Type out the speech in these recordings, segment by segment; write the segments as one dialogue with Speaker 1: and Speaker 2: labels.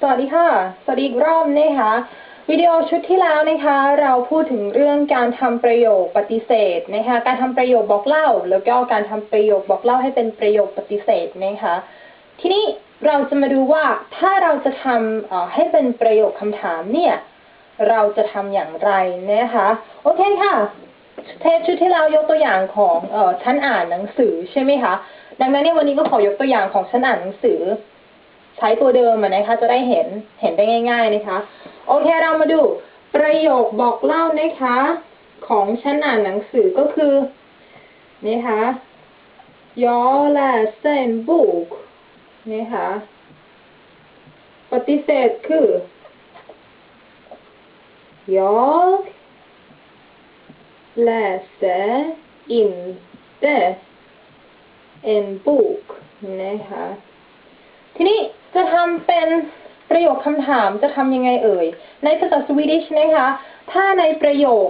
Speaker 1: สวัสดีค่ะ สวัสดีอีกรอบนะคะวิดีโอชุดที่แล้วนะคะ เราพูดถึงเรื่องการทำประโยคปฏิเสธนะคะการทำประโยคบอกเล่า แล้วก็การทำประโยคบอกเล่าให้เป็นประโยคปฏิเสธนะคะทีนี้เราจะมาดูว่าถ้าเราจะทำให้เป็นประโยคคำถามเนี่ย เราจะทำอย่างไรนะคะ โอเคค่ะ เทปชุดที่เรายกตัวอย่างของเอ่อชั้นอ่านหนังสือใช่ไหมคะ ดังนั้นเนี่ยวันนี้ก็ขอยกตัวอย่างของชั้นอ่านหนังสือ ใช้ตัวเดิมอะนะคะ จะได้เห็นเห็นได้ง่าย ๆนะคะ โอเคเรามาดูประโยคบอกเล่านะคะ ของชั้นอ่านหนังสือก็คือนะคะ Jag läser en bok นะคะปฏิเสธคือ Jag läser inte en bok นะคะทีนี้ำเป็นประโยคคำถามจะทำยังไงเอ่ย ในภาษาสวีดิชนะคะ ถ้าในประโยค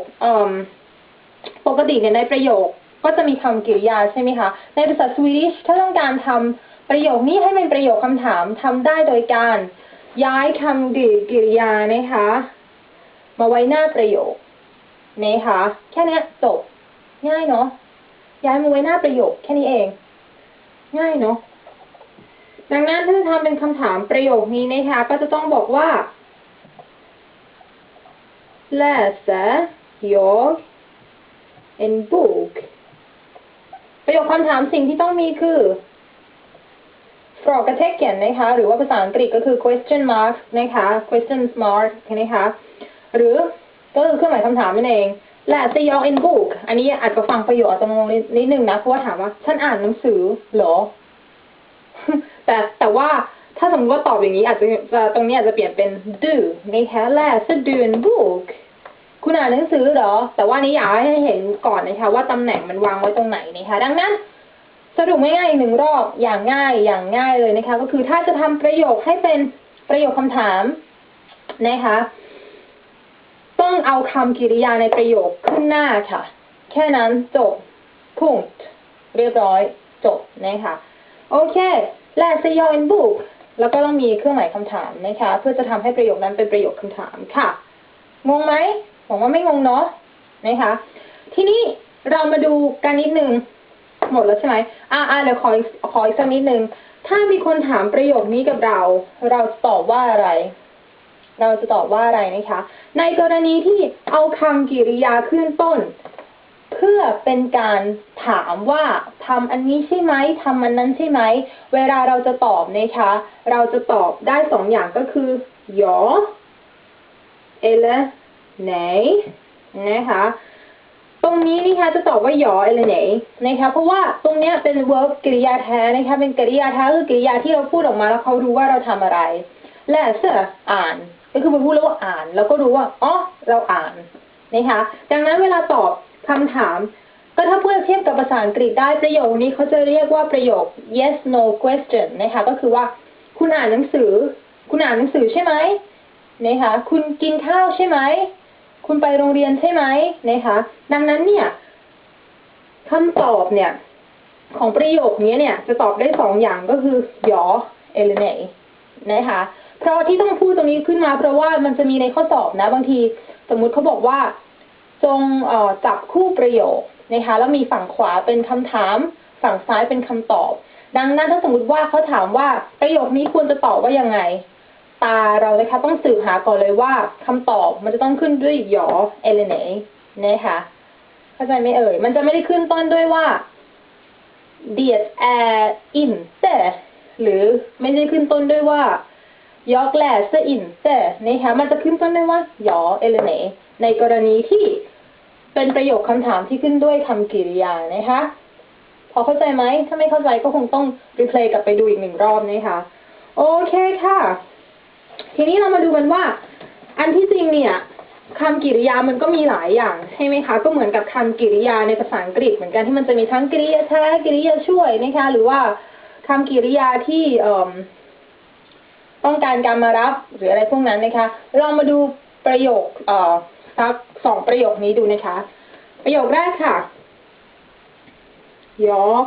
Speaker 1: ปกติเนี่ยในประโยคก็จะมีคำกริยาใช่ไหมคะ ในภาษาสวีดิชถ้าต้องการทำประโยคนี้ให้เป็นประโยคคำถามทำได้โดยการย้ายคำกริยานะคะ มาไว้หน้าประโยคนะคะแค่นี้จบง่ายเนาะย้ายมาไว้หน้าประโยคแค่นี้เอง ง่ายเนาะ ดังนั้นถ้าจะทำเป็นคำถามประโยคนี้นะคะ ก็จะต้องบอกว่า läser jag en bok ประโยคคำถามสิ่งที่ต้องมีคือ frågetecken นะคะ หรือว่าภาษาอังกฤษก็คือ question mark นะคะ question mark นะคะ หรือก็คือเครื่องหมายคำถามนั่นเอง läser jag en bok อันนี้อาจจะฟังประโยคอาจจะงงนิดนึงนะ เพราะว่าถามว่า ฉันอ่านหนังสือเหรอ แต่แต่ว่าถ้าสมมติว่าตอบอย่างนี้อาจจะตรงนี้อาจจะเปลี่ยนเป็น do นะคะ läser du en bok คุณอ่านหนังสือเหรอ แต่ว่านี้อยากให้เห็นก่อนนะคะ ว่าตำแหน่งมันวางไว้ตรงไหนนะคะ ดังนั้น สรุปง่ายๆอีกหนึ่งรอบอย่างง่ายอย่างง่ายเลยนะคะ ก็คือถ้าจะทำประโยคให้เป็นประโยคคำถามนะคะ ต้องเอาคำกริยาในประโยคขึ้นหน้าค่ะ แค่นั้นจบ punkt เรียบร้อยจบนะคะ โอเค läser jag en bok แล้วก็ต้องมีเครื่องหมายคำถามนะคะ เพื่อจะทำให้ประโยคนั้นเป็นประโยคคำถามค่ะ งงไหมหวังว่าไม่งงเนาะนะคะ ทีนี้เรามาดูกันนิดนึงหมดแล้วใช่ไหมอ่าอ่าเดี๋ยวขอขออีกสักนิดนึง ถ้ามีคนถามประโยคนี้กับเรา เราจะตอบว่าอะไร เราจะตอบว่าอะไรนะคะ ในกรณีที่เอาคำกริยาขึ้นต้น เพื่อเป็นการถามว่าทำอันนี้ใช่ไหมทำอันนั้นใช่ไหม เวลาเราจะตอบนะคะ เราจะตอบได้สองอย่างก็คือ ja eller nej นะคะตรงนี้นะคะจะตอบว่า ja eller nej นะคะเพราะว่าตรงเนี้ยเป็น verb กริยาแท้นะคะเป็นกริยาแท้คือกริยาที่เราพูดออกมาแล้วเขารู้ว่าเราทำอะไร และเสืออ่าน ก็คือมาพูดแล้วว่าอ่าน แล้วก็รู้ว่าอ๋อเราอ่านนะคะดังนั้นเวลาตอบ คำถาม ก็ถ้าเพื่อเทียบกับภาษาอังกฤษได้ประโยคนี้เขาจะเรียกว่าประโยค yes no question นะคะ ก็คือว่าคุณอ่านหนังสือ คุณอ่านหนังสือใช่ไหมนะคะ คุณกินข้าวใช่ไหม คุณไปโรงเรียนใช่ไหมนะคะ ดังนั้นเนี่ยคำตอบเนี่ย ของประโยคนี้เนี่ย จะตอบได้สองอย่างก็คือ ja eller nej นะคะ เพราะที่ต้องพูดตรงนี้ขึ้นมาเพราะว่ามันจะมีในข้อสอบนะ บางที สมมุติเขาบอกว่า จงจับคู่ประโยคนะคะแล้วมีฝั่งขวาเป็นคำถาม ฝั่งซ้ายเป็นคำตอบ ดังนั้นถ้าสมมติว่าเขาถามว่าประโยคนี้ควรจะตอบว่ายังไง ตาเรานะคะต้องสืบหาก่อนเลยว่าคำตอบมันจะต้องขึ้นด้วยหยอเอเลเนนะคะเข้าใจไหมเอ่ย มันจะไม่ได้ขึ้นต้นด้วยว่า det är inte หรือไม่ได้ขึ้นต้นด้วยว่า jag läser inte นะคะมันจะขึ้นต้นด้วยว่าหยอเอเลเนในกรณีที่ เป็นประโยคคำถามที่ขึ้นด้วยคำกริยานะคะ พอเข้าใจไหม ถ้าไม่เข้าใจก็คงต้องรีเพลย์กลับไปดูอีกหนึ่งรอบนะคะ โอเคค่ะ ทีนี้เรามาดูกันว่า อันที่จริงเนี่ยคำกริยามันก็มีหลายอย่างใช่ไหมคะ ก็เหมือนกับคำกริยาในภาษาอังกฤษเหมือนกันที่มันจะมีทั้งกริยาแท้กริยาช่วยนะคะ หรือว่าคำกริยาที่เอ่อต้องการการมารับหรืออะไรพวกนั้นนะคะ เรามาดูประโยคเอ่อ สักสองประโยคนี้ดูนะคะ ประโยคแรกค่ะ Jag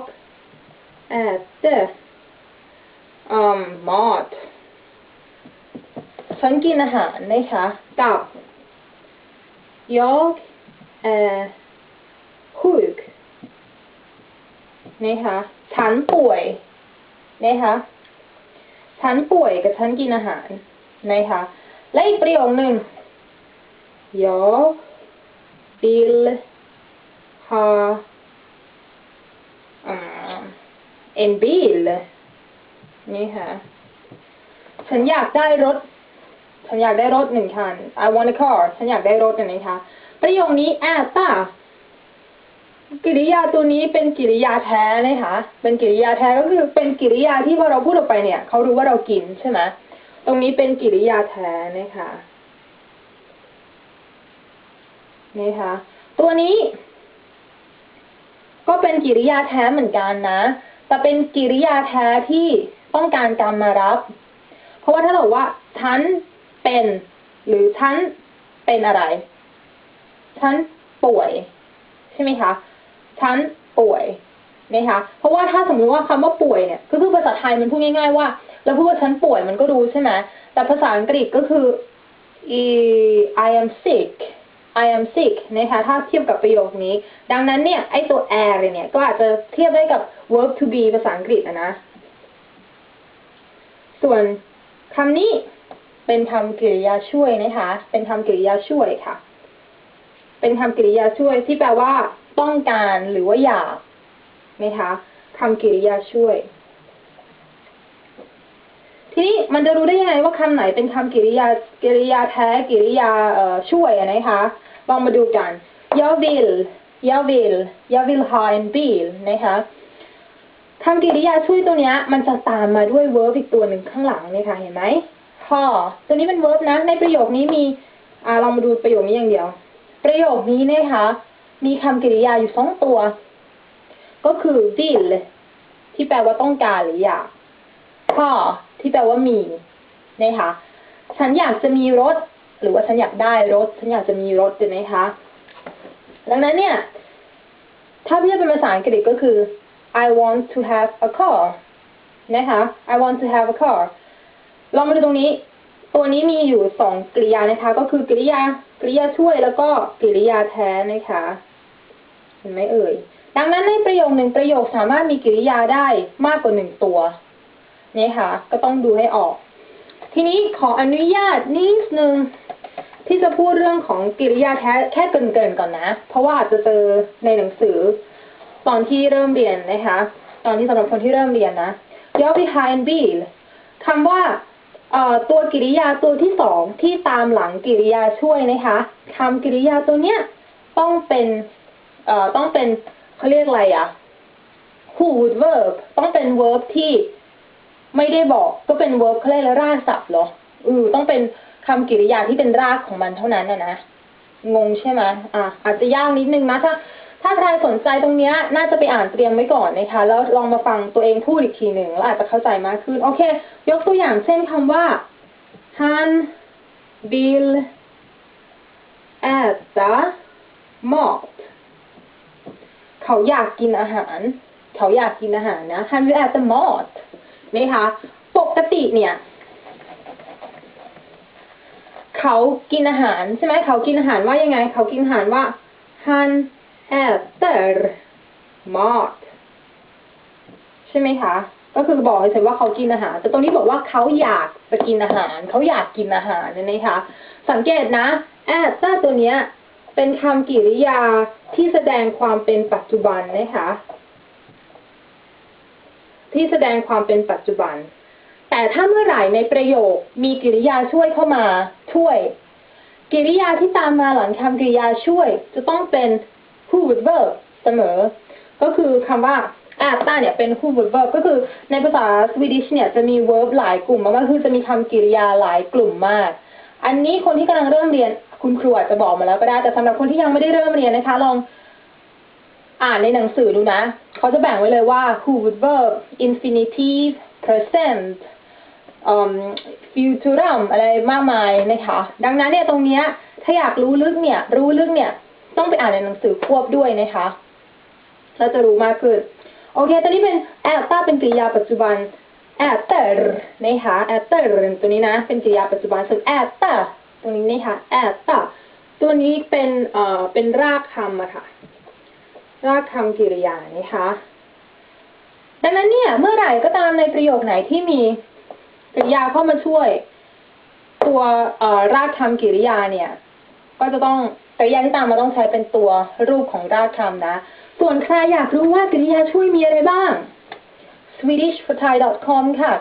Speaker 1: äter um, mat ฉันกินอาหารนะคะกับ jag är sjuk นะคะฉันป่วยนะคะฉันป่วยกับฉันกินอาหารนะคะและอีกประโยคหนึ่ง jag vill ha um, en bil นี่ค่ะฉันอยากได้รถ ฉันอยากได้รถหนึ่งคัน I want a car ฉันอยากได้รถนะคะประโยคนี้ a ตากริยาตัวนี้เป็นกริยาแท้นะคะ เป็นกริยาแท้ก็คือเป็นกริยาที่พอเราพูดออกไปเนี่ยเขารู้ว่าเรากินใช่ไหมตรงนี้เป็นกริยาแท้นะคะ นี่ค่ะตัวนี้ ก็เป็นกิริยาแท้เหมือนกันนะ แต่เป็นกิริยาแท้ที่ต้องการการมารับ เพราะว่าถ้าบอกว่าฉันเป็น หรือฉันเป็นอะไร ฉันป่วย ใช่ไหมคะฉันป่วยนะคะเพราะว่าถ้าสมมติว่าคำว่าป่วยเนี่ยก็คือภาษาไทยมันพูดง่ายๆว่าเราพูดว่าฉันป่วยมันก็รู้ใช่ไหมแต่ภาษาอังกฤษก็คือ I am sick I am sick นะคะถ้าเทียบกับประโยคนี้ ดังนั้นเนี่ยไอตัว air เนี่ยก็อาจจะเทียบได้กับ verb to be ภาษาอังกฤษอะนะ ส่วนคำนี้เป็นคำกริยาช่วยนะคะ เป็นคำกริยาช่วยค่ะ เป็นคำกริยาช่วยที่แปลว่า ต้องการหรือว่าอยากนะคะคำกริยาช่วย ทีนี้มันจะรู้ได้ยังไงว่าคำไหนเป็นคำกริยา กริยาแท้ กริยาเอ่อช่วยนะคะ ลองมาดูกัน jag vill jag vill jag vill ha en bil นะคะคำกริยาช่วยตัวนี้มันจะตามมาด้วย verb อีกตัวหนึ่งข้างหลังนี่ค่ะเห็นไหม ha ตัวนี้เป็น verb นะ ในประโยคนี้มีอ่าลองมาดูประโยคนี้อย่างเดียว ประโยคนี้นะคะ มีคำกริยาอยู่สองตัว ก็คือ will ที่แปลว่าต้องการหรืออยาก ha ที่แปลว่ามีนะคะฉันอยากจะมีรถ หรือว่าฉันอยากได้รถ ฉันอยากจะมีรถใช่ไหมคะ ดังนั้นเนี่ย ถ้าเทียบเป็นภาษาอังกฤษก็คือ I want to have a car นะคะ I want to have a car ลองมาดูตรงนี้ ตัวนี้มีอยู่สองกริยานะคะ ก็คือกริยากริยาช่วยแล้วก็กริยาแท้นะคะเห็นไหมเอ่ย ดังนั้นในประโยคหนึ่งประโยคสามารถมีกริยาได้มากกว่าหนึ่งตัว นี่ค่ะก็ต้องดูให้ออก ทีนี้ขออนุญาตนิดนึงที่จะพูดเรื่องของกริยาแท้แค่เกินๆก่อนนะ เพราะว่าอาจจะเจอในหนังสือ ตอนที่เริ่มเรียนนะคะ ตอนที่สำหรับคนที่เริ่มเรียนนะ y o behind b e คำว่าตัวกริยาตัวที่สองที่ตามหลังกริยาช่วยนะคะคำกริยาตัวเนี้ยต้องเป็นต้องเป็นเขาเรียกอะไรอะ who would verb ต้องเป็น verb ที่ ไม่ได้บอกก็เป็น verb เขาเรียกแล้วรากศัพท์เหรออือต้องเป็นคำกริยาที่เป็นรากของมันเท่านั้นนะนะงงใช่ไหมอะอาจจะยากนิดนึงนะถ้า ถ้าใครสนใจตรงเนี้ย น่าจะไปอ่านเตรียมไว้ก่อนนะคะแล้วลองมาฟังตัวเองพูดอีกทีหนึ่งแล้วอาจจะเข้าใจมากขึ้น โอเค ยกตัวอย่างเช่นคำว่า han vill äta mat เขาอยากกินอาหาร เขาอยากกินอาหารนะ han vill äta mat นะคะ ปกติเนี่ยเขากินอาหารใช่ไหมเขากินอาหารว่ายังไง เขากินอาหารว่า han äter mat ใช่ไหมคะ ก็คือบอกเฉยๆว่าเขากินอาหาร แต่ตรงนี้บอกว่าเขาอยากจะกินอาหาร เขาอยากกินอาหารเนี่ยนะคะ สังเกตนะ äta ตัวเนี้ย เป็นคำกริยาที่แสดงความเป็นปัจจุบันนะคะ ที่แสดงความเป็นปัจจุบัน แต่ถ้าเมื่อไหร่ในประโยคมีกริยาช่วยเข้ามา ช่วย กริยาที่ตามมาหลังคำกริยาช่วย จะต้องเป็น who would verb เสมอ ก็คือคำว่า äta เนี่ยเป็น who would verb ก็คือในภาษาสวีดิชเนี่ยจะมี verb หลายกลุ่มมากๆคือจะมีคำกริยาหลายกลุ่มมาก อันนี้คนที่กำลังเริ่มเรียนคุณครูอาจจะบอกมาแล้วก็ได้แต่สำหรับคนที่ยังไม่ได้เริ่มเรียนนะคะลอง อ่านในหนังสือดูนะ เขาจะแบ่งไว้เลยว่า who would verb infinitive present um, futurum อะไรมากมายนะคะ ดังนั้นเนี่ยตรงเนี้ยถ้าอยากรู้ลึกเนี่ย รู้ลึกเนี่ย ต้องไปอ่านในหนังสือควบด้วยนะคะเราจะรู้มากขึ้น โอเค ตอนนี้เป็น a ต้าเป็นกริยาปัจจุบัน äter นะคะ äter ตัวนี้นะ เป็นกริยาปัจจุบัน ส่วน äta ตรงนี้นะคะ äta ตัวนี้เป็นเอ่อเป็นรากคำอะค่ะ รากคำกริยานะคะ ดังนั้นเนี่ย เมื่อไหร่ก็ตามในประโยคไหนที่มีกริยาเข้ามาช่วย ตัวรากคำกริยาเนี่ย ก็จะต้องกริยาที่ตามมาต้องใช้เป็นตัวรูปของรากคำนะ ส่วนใครอยากรู้ว่ากริยาช่วยมีอะไรบ้าง swedishforthai.com ค่ะ